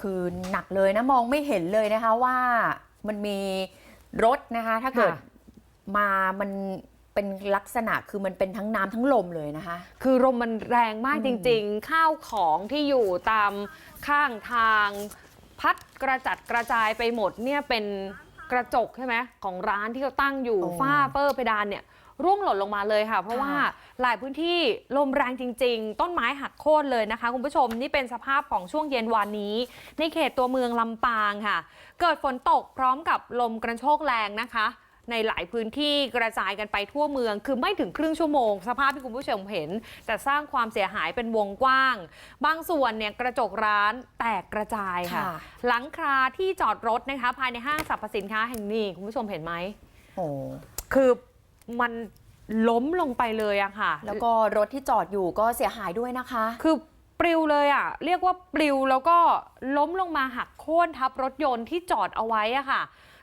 คือหนักเลยนะมองไม่เห็นเลยนะคะว่ามันมีรถนะคะถ้าเกิดค่ะมามันเป็นลักษณะคือมันเป็นทั้งน้ำทั้งลมเลยนะคะ คือลมมันแรงมากอืมจริง ๆ ข้าวของที่อยู่ตามข้างทาง พัดกระจัดกระจายไปหมดเนี่ยเป็นกระจกใช่ไหมของร้านที่เขาตั้งอยู่โอ้ฝ้าเฟอร์เพดานเนี่ย ร่วงหล่นลงมาเลยค่ะ เพราะว่าค่ะหลายพื้นที่ลมแรงจริง ๆ ต้นไม้หักโค่นเลยนะคะ คุณผู้ชมนี่เป็นสภาพของช่วงเย็นวันนี้ ในเขตตัวเมืองลำปางค่ะ เกิดฝนตกพร้อมกับลมกระโชกแรงนะคะ ในหลายพื้นที่กระจายกันไปทั่วเมือง คือไม่ถึงครึ่งชั่วโมง สภาพที่คุณผู้ชมเห็นแต่สร้างความเสียหายเป็นวงกว้าง บางส่วนเนี่ยกระจกร้านแตกกระจายค่ะค่ะ หลังคาที่จอดรถนะคะ ภายในห้างสรรพสินค้าแห่งนี้คุณผู้ชมเห็นไหมโอ้คือ มันล้มลงไปเลยอะค่ะ แล้วก็รถที่จอดอยู่ก็เสียหายด้วยนะคะ คือปลิวเลยอะเรียกว่าปลิวแล้วก็ล้มลงมาหักโค่นทับรถยนต์ที่จอดเอาไว้อะค่ะ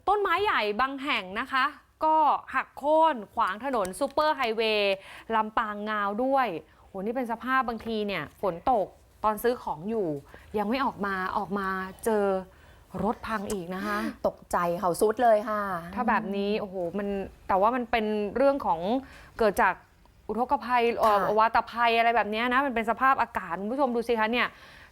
ต้นไม้ใหญ่บางแห่งนะคะ ก็หักโค่นขวางถนนซูเปอร์ไฮเวย์ลำปางงาวด้วยโหนี่เป็นสภาพบางทีเนี่ยฝนตกตอนซื้อของอยู่ ยังไม่ออกมาออกมาเจอ รถพังอีกนะคะ ตกใจเขาซุดเลยค่ะ ถ้าแบบนี้โอ้โหมันแต่ว่ามันเป็นเรื่องของเกิดจากอุทกภัยเอ่อค่ะวาตภัยอะไรแบบเนี้ยนะมันเป็นสภาพอากาศคุณผู้ชมดูสิคะเนี่ย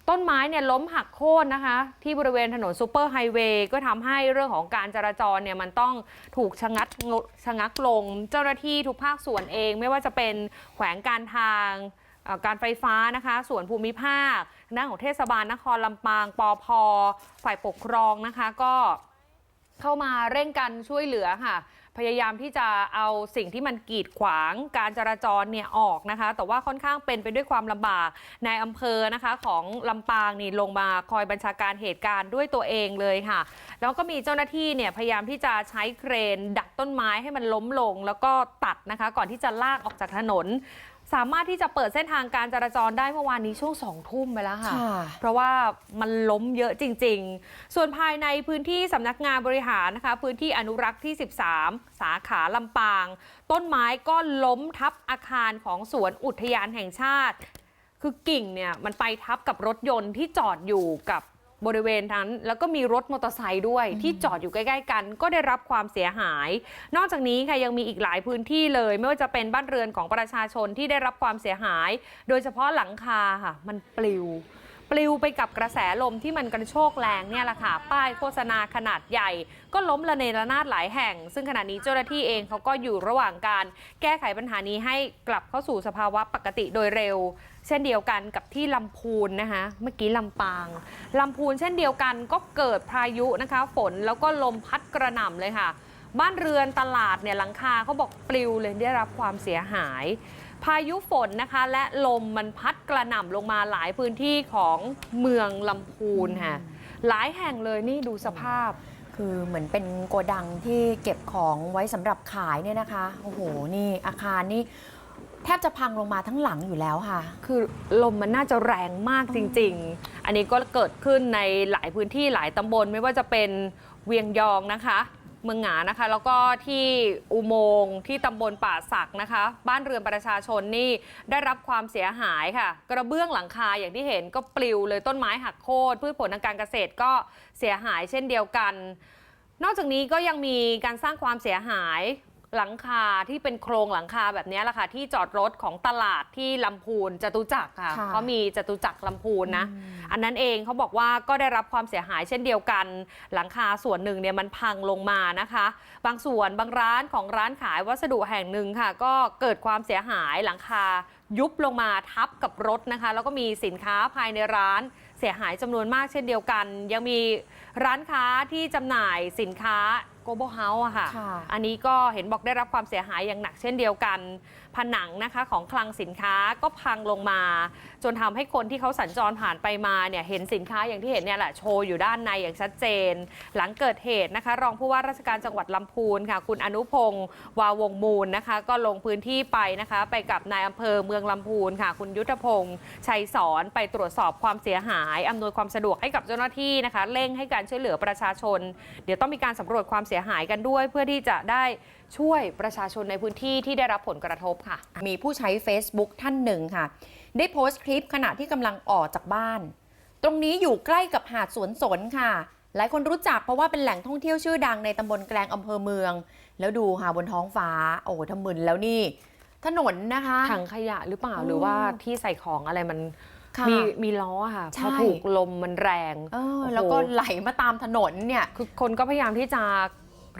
ต้นไม้เนี่ยล้มหักโค่นนะคะ ที่บริเวณถนนซูเปอร์ไฮเวย์ก็ทำให้เรื่องของการจราจรเนี่ยมันต้องถูกชะงัดงชะงักลง เจ้าหน้าที่ทุกภาคส่วนเอง ไม่ว่าจะเป็นแขวงการทางเอ่อ การไฟฟ้านะคะส่วนภูมิภาคทางด้าของเทศบาลนครลำปางปอพฝ่ายปกครองนะคะก็เข้ามาเร่งกันช่วยเหลือค่ะ พยายามที่จะเอาสิ่งที่มันกีดขวางการจราจรเนี่ยออกนะคะ แต่ว่าค่อนข้างเป็นไปด้วยความลำบากในอำเภอนะคะของลำปางนี่ลงมาคอยบัญชาการเหตุการณ์ด้วยตัวเองเลยค่ะ แล้วก็มีเจ้าหน้าที่เนี่ยพยายามที่จะใช้เครน ดักต้นไม้ให้มันล้มลง แล้วก็ตัดนะคะ ก่อนที่จะลากออกจากถนน สามารถที่จะเปิดเส้นทางการจราจรได้เมื่อวานนี้ช่วงสองทุ่มไปแล้วค่ะค่ะ เพราะว่ามันล้มเยอะจริง ๆ ส่วนภายในพื้นที่สำนักงานบริหารนะคะ พื้นที่อนุรักษ์ที่ 13 สาขาลำปาง ต้นไม้ก็ล้มทับอาคารของสวนอุทยานแห่งชาติ คือกิ่งเนี่ยมันไปทับกับรถยนต์ที่จอดอยู่กับ บริเวณนั้น แล้วก็มีรถมอเตอร์ไซค์ด้วยที่จอดอยู่ใกล้ๆกัน ก็ได้รับความเสียหาย นอกจากนี้ค่ะยังมีอีกหลายพื้นที่เลย ไม่ว่าจะเป็นบ้านเรือนของประชาชนที่ได้รับความเสียหาย โดยเฉพาะหลังคาค่ะ มันปลิวป ลิวไปกับกระแสลมที่มันกระโชกแรงเนี่ยแหละค่ะ ป้ายโฆษณาขนาดใหญ่ ก็ล้มระเนระนาดหลายแห่ง ซึ่งขณะนี้เจ้าหน้าที่เองเขาก็อยู่ระหว่างการแก้ไขปัญหานี้ให้กลับเข้าสู่สภาวะปกติโดยเร็ว เช่นเดียวกันกับที่ลำพูนนะคะเมื่อกี้ลำปางลำพูนเช่นเดียวกันก็เกิดพายุนะคะ ฝนแล้วก็ลมพัดกระหน่ำเลยค่ะ บ้านเรือนตลาดเนี่ยหลังคาเขาบอกปลิวเลยได้รับความเสียหาย พายุฝนนะคะและลมมันพัดกระหน่ำลงมาหลายพื้นที่ของเมืองลำพูนค่ะหลายแห่งเลยนี่ดูสภาพ คือเหมือนเป็นโกดังที่เก็บของไว้สำหรับขายเนี่ยนะคะ โอ้โห นี่อาคารนี่แทบจะพังลงมาทั้งหลังอยู่แล้วค่ะ คือลมมันน่าจะแรงมากจริง ๆ อันนี้ก็เกิดขึ้นในหลายพื้นที่หลายตำบลไม่ว่าจะเป็นเวียงยองนะคะ เมืองหงานะคะ แล้วก็ที่อุโมงค์ที่ตำบลป่าสักนะคะ บ้านเรือนประชาชนนี่ได้รับความเสียหายค่ะ กระเบื้องหลังคาอย่างที่เห็นก็ปลิวเลยต้นไม้หักโค่นพืชผลทางการเกษตรก็เสียหายเช่นเดียวกัน นอกจากนี้ก็ยังมีการสร้างความเสียหาย หลังคาที่เป็นโครงหลังคาแบบนี้แหละค่ะที่จอดรถของตลาดที่ลำพูนจตุจักรค่ะค่ะเขามีจตุจักรลำพูนนะ อันนั้นเองเขาบอกว่าก็ได้รับความเสียหายเช่นเดียวกัน หลังคาส่วนหนึ่งเนี่ยมันพังลงมานะคะ บางส่วนบางร้านของร้านขายวัสดุแห่งหนึ่งค่ะ ก็เกิดความเสียหายหลังคายุบลงมาทับกับรถนะคะ แล้วก็มีสินค้าภายในร้านเสียหายจำนวนมากเช่นเดียวกัน ยังมีร้านค้าที่จำหน่ายสินค้า Global House อะค่ะ ค่ะ อันนี้ก็เห็นบอกได้รับความเสียหายอย่างหนักเช่นเดียวกัน ผนังนะคะของคลังสินค้าก็พังลงมา จนทำให้คนที่เขาสัญจรผ่านไปมาเนี่ยเห็นสินค้าอย่างที่เห็นเนี่ยแหละโชว์อยู่ด้านในอย่างชัดเจน หลังเกิดเหตุนะคะ รองผู้ว่าราชการจังหวัดลำพูนค่ะ คุณอนุพงศ์วาวงมูลนะคะ ก็ลงพื้นที่ไปนะคะ ไปกับนายอำเภอเมืองลำพูนค่ะ คุณยุทธพงศ์ชัยสอนไปตรวจสอบความเสียหายอำนวยความสะดวกให้กับเจ้าหน้าที่นะคะเร่งให้การช่วยเหลือประชาชน เดี๋ยวต้องมีการสำรวจความเสียหายกันด้วย เพื่อที่จะได้ช่วยประชาชนในพื้นที่ที่ได้รับผลกระทบค่ะ มีผู้ใช้ Facebook ท่านหนึ่งค่ะ ได้โพสต์คลิปขณะที่กำลังออกจากบ้านตตรงนี้อยู่ใกล้กับหาดสวนสนค่ะ หลายคนรู้จักเพราะว่าเป็นแหล่งท่องเที่ยวชื่อดังในตำบลแกลงอำเภอเมือง แล้วดูค่ะบนท้องฟ้า โอ้โหทำมึนแล้วนี่ ถนนนะคะถังขยะหรือเปล่าอืมหรือว่าที่ใส่ของอะไรมันค่ะมีมีล้อค่ะใช่พอถูกลมมันแรงเออโอ้โหแล้วก็ไหลมาตามถนนเนี่ยคือคนก็พยายามที่จะ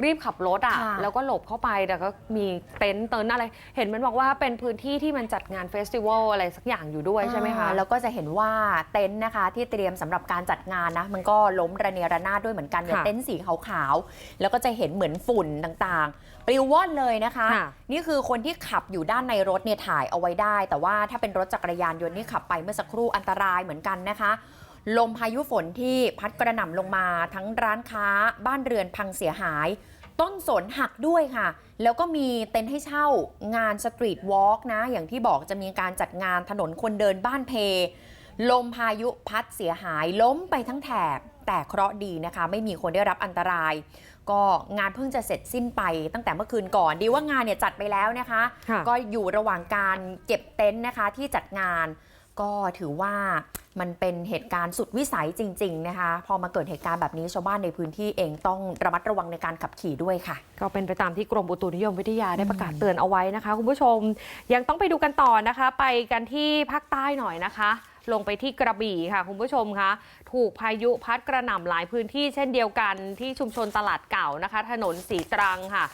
รีบขับรถอะ ค่ะ แล้วก็หลบเข้าไปแต่ก็มีเต็นท์เตินท์อะไร เห็นมันบอกว่าเป็นพื้นที่ที่มันจัดงานเฟสติวัลอะไรสักอย่างอยู่ด้วยใช่ไหมคะอ่าแล้วก็จะเห็นว่าเต็นท์นะคะ ที่เตรียมสำหรับการจัดงานนะ มันก็ล้มระเนระนาดด้วยเหมือนกันเนี่ยค่ะเต็นท์สีขาวๆ แล้วก็จะเห็นเหมือนฝุ่นต่างๆปลิวว่อนเลยนะคะ ค่ะ นี่คือคนที่ขับอยู่ด้านในรถเนี่ยถ่ายเอาไว้ได้ แต่ว่าถ้าเป็นรถจักรยานยนต์ที่ขับไปเมื่อสักครู่อันตรายเหมือนกันนะคะ ลมพายุฝนที่พัดกระหน่ำลงมาทั้งร้านค้าบ้านเรือนพังเสียหาย ต้นสนหักด้วยค่ะ แล้วก็มีเต็นท์ให้เช่างานสตรีทวอล์กนะ อย่างที่บอกจะมีการจัดงานถนนคนเดินบ้านเพ ลมพายุพัดเสียหายล้มไปทั้งแถบ แต่เคราะห์ดีนะคะ ไม่มีคนได้รับอันตราย ก็งานเพิ่งจะเสร็จสิ้นไปตั้งแต่เมื่อคืนก่อนดีว่างานเนี่ยจัดไปแล้วนะคะค่ะก็อยู่ระหว่างการเก็บเต็นท์นะคะที่จัดงาน ก็ถือว่ามันเป็นเหตุการณ์สุดวิสัยจริง ๆ นะคะ พอมาเกิดเหตุการณ์แบบนี้ชาวบ้านในพื้นที่เองต้องระมัดระวังในการขับขี่ด้วยค่ะ ก็เป็นไปตามที่กรมอุตุนิยมวิทยาได้ประกาศเตือนเอาไว้นะคะ คุณผู้ชมยังต้องไปดูกันต่อนะคะ ไปกันที่ภาคใต้หน่อยนะคะ ลงไปที่กระบี่ค่ะ คุณผู้ชมคะถูกพายุพัดกระหน่ำหลายพื้นที่เช่นเดียวกันที่ชุมชนตลาดเก่านะคะ ถนนสีตรังค่ะ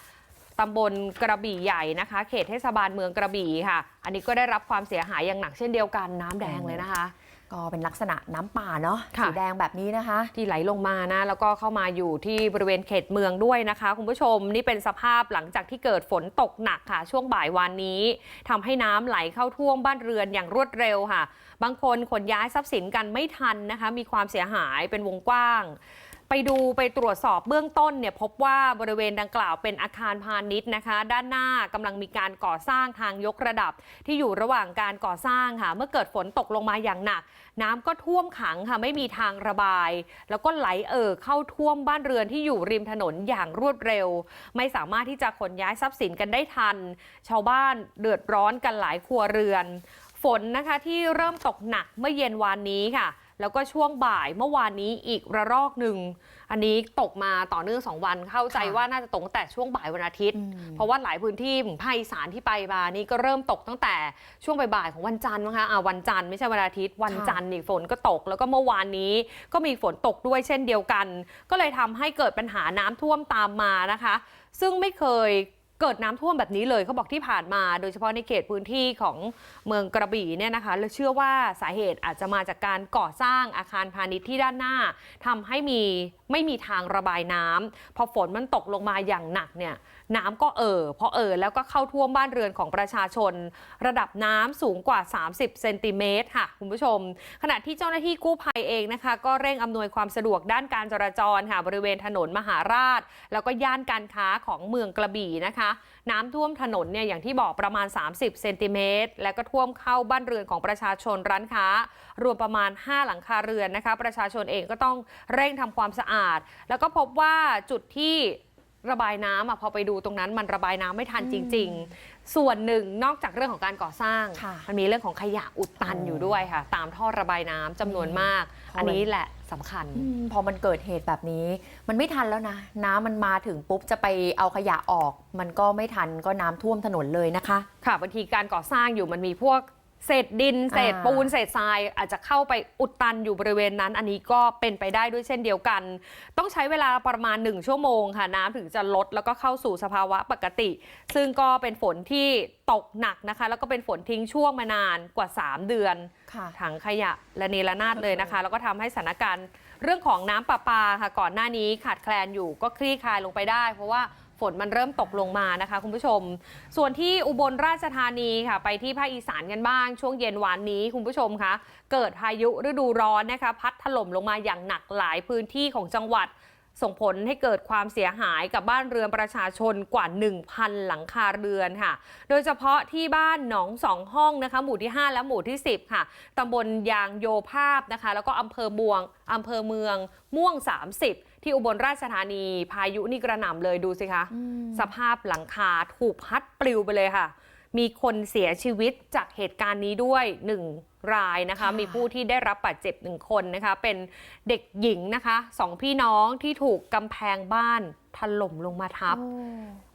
ตำบลกระบี่ใหญ่นะคะ เขตเทศบาลเมืองกระบี่ค่ะ อันนี้ก็ได้รับความเสียหายอย่างหนักเช่นเดียวกันน้ำแดงเลยนะคะ ก็เป็นลักษณะน้ำป่าเนาะค่ะสีแดงแบบนี้นะคะ ที่ไหลลงมานะ แล้วก็เข้ามาอยู่ที่บริเวณเขตเมืองด้วยนะคะ คุณผู้ชมนี่เป็นสภาพหลังจากที่เกิดฝนตกหนักค่ะ ช่วงบ่ายวานนี้ทำให้น้ำไหลเข้าท่วมบ้านเรือนอย่างรวดเร็วค่ะ บางคนขนย้ายทรัพย์สินกันไม่ทันนะคะ มีความเสียหายเป็นวงกว้าง ไปดูไปตรวจสอบเบื้องต้นเนี่ยพบว่าบริเวณดังกล่าวเป็นอาคารพาณิชย์นะคะ ด้านหน้ากำลังมีการก่อสร้างทางยกระดับ ที่อยู่ระหว่างการก่อสร้างค่ะ เมื่อเกิดฝนตกลงมาอย่างหนัก น้ำก็ท่วมขังค่ะไม่มีทางระบาย แล้วก็ไหลเอ่อเข้าท่วมบ้านเรือนที่อยู่ริมถนนอย่างรวดเร็ว ไม่สามารถที่จะขนย้ายทรัพย์สินกันได้ทัน ชาวบ้านเดือดร้อนกันหลายครัวเรือน ฝนนะคะที่เริ่มตกหนักเมื่อเย็นวานนี้ค่ะแล้วก็ช่วงบ่ายเมื่อวานนี้อีกระลอกหนึ่ง อันนี้ตกมาต่อเนื่องสองวัน เข้าใจค่ะว่าน่าจะตกตั้งแต่ช่วงบ่ายวันอาทิตย์อืมเพราะว่าหลายพื้นที่ภาคอีสานที่ไปมานี่ก็เริ่มตกตั้งแต่ช่วงบ่ายๆของวันจันทร์นะคะอ่าวันจันทร์ไม่ใช่วันอาทิตย์ วันจันทร์นี่ฝนก็ตก แล้วก็เมื่อวานนี้ก็มีฝนตกด้วยเช่นเดียวกัน ก็เลยทำให้เกิดปัญหาน้ำท่วมตามมานะคะ ซึ่งไม่เคย เกิดน้ำท่วมแบบนี้เลยเขาบอกที่ผ่านมา โดยเฉพาะในเขตพื้นที่ของเมืองกระบี่เนี่ยนะคะและเชื่อว่าสาเหตุอาจจะมาจากการก่อสร้างอาคารพาณิชย์ที่ด้านหน้าทำให้มี ไม่มีทางระบายน้ำพอฝนมันตกลงมาอย่างหนักเนี่ยน้ำก็เอ่อพอเอ่อแล้วก็เข้าท่วมบ้านเรือนของประชาชน ระดับน้ำสูงกว่า 30 เซนติเมตรค่ะคุณผู้ชม ขณะที่เจ้าหน้าที่กู้ภัยเองนะคะ ก็เร่งอำนวยความสะดวกด้านการจราจรค่ะบริเวณถนนมหาราช แล้วก็ย่านการค้าของเมืองกระบี่นะคะ น้ำท่วมถนนเนี่ยอย่างที่บอกประมาณ 30 เซนติเมตรแล้วก็ท่วมเข้าบ้านเรือนของประชาชนร้านค้า รวมประมาณ 5 หลังคาเรือนนะคะ ประชาชนเองก็ต้องเร่งทำความสะอาดแล้วก็พบว่าจุดที่ระบายน้ำอะพอไปดูตรงนั้นมันระบายน้ำไม่ทันจริง ๆ ส่วนหนึ่งนอกจากเรื่องของการก่อสร้าง ค่ะมันมีเรื่องของขยะอุดตันอ๋อออยู่ด้วยค่ะ ตามท่อระบายน้ำจำนวนมากเพราะอันนี้แหละสำคัญ อืมพอมันเกิดเหตุแบบนี้ มันไม่ทันแล้วนะ น้ำมันมาถึงปุ๊บจะไปเอาขยะออก มันก็ไม่ทันก็น้ำท่วมถนนเลยนะคะ ค่ะบางทีการก่อสร้างอยู่มันมีพวก เศษดิน เศษปูน เศษทราย อาจจะเข้าไปอุดตันอยู่บริเวณนั้น อันนี้ก็เป็นไปได้ด้วยเช่นเดียวกัน ต้องใช้เวลาประมาณ 1 ชั่วโมงค่ะน้ำถึงจะลดแล้วก็เข้าสู่สภาวะปกติ ซึ่งก็เป็นฝนที่ตกหนักนะคะ แล้วก็เป็นฝนทิ้งช่วงมานานกว่า 3 เดือนค่ะถังขยะและเนระนาดเลยนะคะ แล้วก็ทำให้สถานการณ์เรื่องของน้ำประปาค่ะก่อนหน้านี้ขาดแคลนอยู่ก็คลี่คลายลงไปได้ เพราะว่า ฝนมันเริ่มตกลงมานะคะคุณผู้ชม ส่วนที่อุบลราชธานีค่ะ ไปที่ภาคอีสานกันบ้าง ช่วงเย็นวานนี้คุณผู้ชมคะเกิดพายุฤดูร้อนนะคะ พัดถล่มลงมาอย่างหนักหลายพื้นที่ของจังหวัดส่งผลให้เกิดความเสียหายกับบ้านเรือนประชาชนกว่า 1,000 หลังคาเรือนค่ะ โดยเฉพาะที่บ้านหนองสองห้องนะคะ หมู่ที่ 5 และหมู่ที่ 10 ค่ะ ตำบลยางโยภาพนะคะ แล้วก็อำเภอบวงอำเภอเมืองม่วง 30 ที่อุบลราชธานีพายุนี่กระหน่ำเลยดูสิคะ สภาพหลังคาถูกพัดปลิวไปเลยค่ะ มีคนเสียชีวิตจากเหตุการณ์นี้ด้วย1รายนะคะค่ะมีผู้ที่ได้รับบาดเจ็บหนึ่งคนนะคะ เป็นเด็กหญิงนะคะสองพี่น้องที่ถูกกำแพงบ้านถล่มลงมาทับโอ้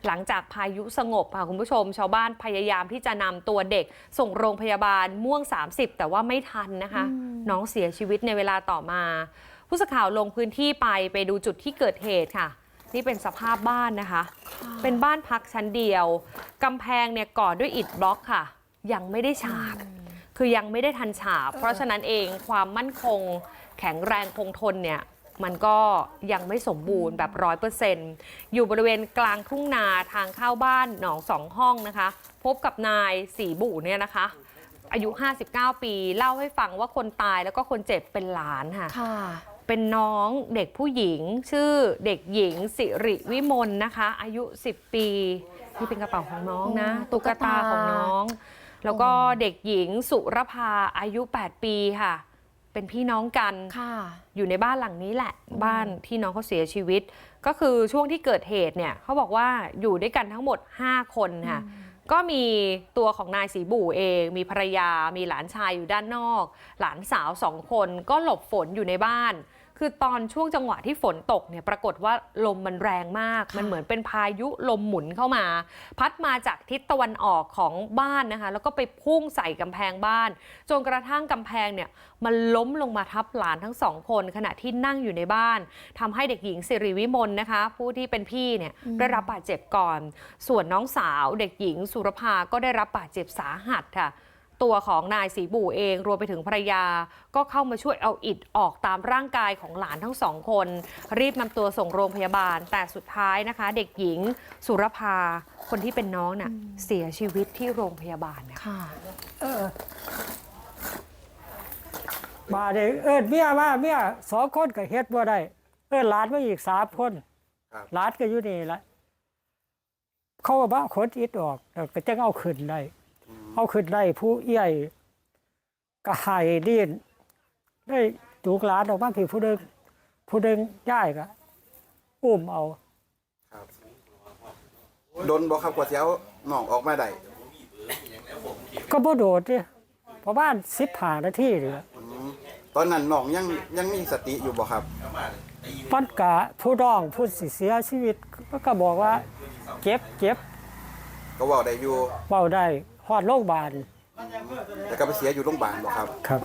หลังจากพายุสงบค่ะคุณผู้ชม ชาวบ้านพยายามที่จะนำตัวเด็กส่งโรงพยาบาลม่วง 30 แต่ว่าไม่ทันนะคะอืมน้องเสียชีวิตในเวลาต่อมา ผู้สื่อข่าวลงพื้นที่ไปไปดูจุดที่เกิดเหตุค่ะ นี่เป็นสภาพบ้านนะคะ เป็นบ้านพักชั้นเดียวกำแพงเนี่ยก่อด้วยอิฐบล็อกค่ะ ยังไม่ได้ฉาบ คือยังไม่ได้ทันฉาบ เพราะฉะนั้นเองความมั่นคงแข็งแรงคงทนเนี่ยมันก็ยังไม่สมบูรณ์แบบร้อยเปอร์เซ็นต์อยู่บริเวณกลางทุ่งนาทางเข้าบ้านหนองสองห้องนะคะ พบกับนายสีบุเนี่ยนะคะ อายุ 59 ปี เล่าให้ฟังว่าคนตายแล้วก็คนเจ็บเป็นหลานค่ะค่ะ เป็นน้องเด็กผู้หญิง ชื่อเด็กหญิง สิริวิมลนะคะ อายุ 10 ปีนี่เป็นกระเป๋าของน้องนะโอ้ตุ๊กตาของน้อง แล้วก็เด็กหญิงสุรภาอายุ 8 ปีค่ะ เป็นพี่น้องกันค่ะอยู่ในบ้านหลังนี้แหละ บ้านที่น้องเขาเสียชีวิต ก็คือช่วงที่เกิดเหตุเนี่ยเขาบอกว่าอยู่ด้วยกันทั้งหมด 5 คนค่ะก็มีตัวของนายสีบู่เอง มีภรรยา มีหลานชายอยู่ด้านนอก หลานสาวสองคนก็หลบฝนอยู่ในบ้าน คือตอนช่วงจังหวะที่ฝนตกเนี่ยปรากฏว่าลมมันแรงมากค่ะมันเหมือนเป็นพายุลมหมุนเข้ามา พัดมาจากทิศตะวันออกของบ้านนะคะ แล้วก็ไปพุ่งใส่กำแพงบ้านจนกระทั่งกำแพงเนี่ยมันล้มลงมาทับหลานทั้งสองคน ขณะที่นั่งอยู่ในบ้านทำให้เด็กหญิงสิริวิมลนะคะ ผู้ที่เป็นพี่เนี่ยได้รับบาดเจ็บก่อน ส่วนน้องสาวเด็กหญิงสุรภาก็ได้รับบาดเจ็บสาหัสค่ะ ตัวของนายสีบู่เองรวมไปถึงภรรยา ก็เข้ามาช่วยเอาอิฐออกตามร่างกายของหลานทั้งสองคน รีบนำตัวส่งโรงพยาบาล แต่สุดท้ายนะคะ เด็กหญิงสุรภา คนที่เป็นน้องน่ะเสียชีวิตที่โรงพยาบาลนะคะค่ะเออมาเด้เอิ้นเมียมาเมียสองคนก็เฮ็ดบ่ได้เอิ้นหลานมาอีกสามคนครับหลานก็อยู่นี่ละเขาก็บ่ขนอิฐออกแล้วก็จังเอาขึ้นได้ เอาขึ้นได้ผู้เอี้ยก็ใหายดิ้นได้จูกหลานออกมาพี่ผู้หนึงผู้หนึงย้ายก็อุ้มเอาครับโดนบอกครับกว่าสิเช้าหนองออกมาได้ก็บ่โดดเด้ประมาณ15นาทีนี่ล่ะอืมตอนนั้นหนองยังยังมีสติอยู่บ่ครับมันกะผู้น้องผู้สิเสียชีวิตมันก็บอกว่าเจ็บเจ็บก็เว่าได้อยู่เบาได้ ฮอดโรงพยาบาลแต่ก็ไปเสียอยู่โรงพยาบาลบ่ครับ ครับ